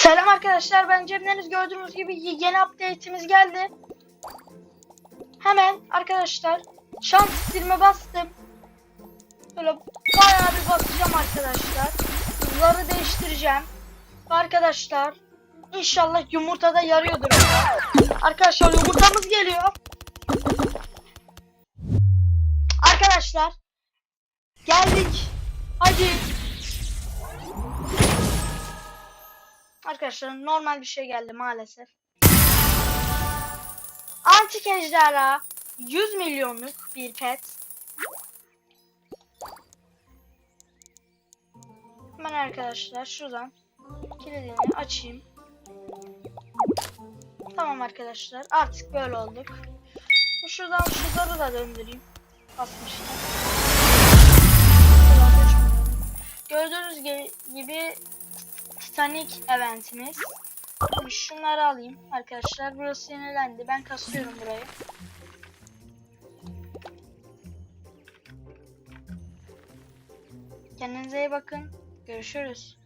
Selam arkadaşlar ben Cem Deniz gördüğünüz gibi yeni update'imiz geldi. Hemen arkadaşlar şans silme bastım. Böyle bayağı bir basacağım arkadaşlar. Hızları değiştireceğim. Arkadaşlar inşallah yumurtada yarıyordur. Arkadaşlar yumurtamız geliyor. Arkadaşlar geldik. Hadi. Arkadaşlar normal bir şey geldi maalesef. Antik ejderha 100 milyonluk bir pet. Hemen arkadaşlar şuradan kilidini açayım. Tamam arkadaşlar artık böyle olduk. Şuradan şu zarı da döndüreyim. Basmıştım. Gördüğünüz gi- gibi Titanic eventimiz. Şunları alayım arkadaşlar. Burası yenilendi. Ben kasıyorum burayı. Kendinize iyi bakın. Görüşürüz.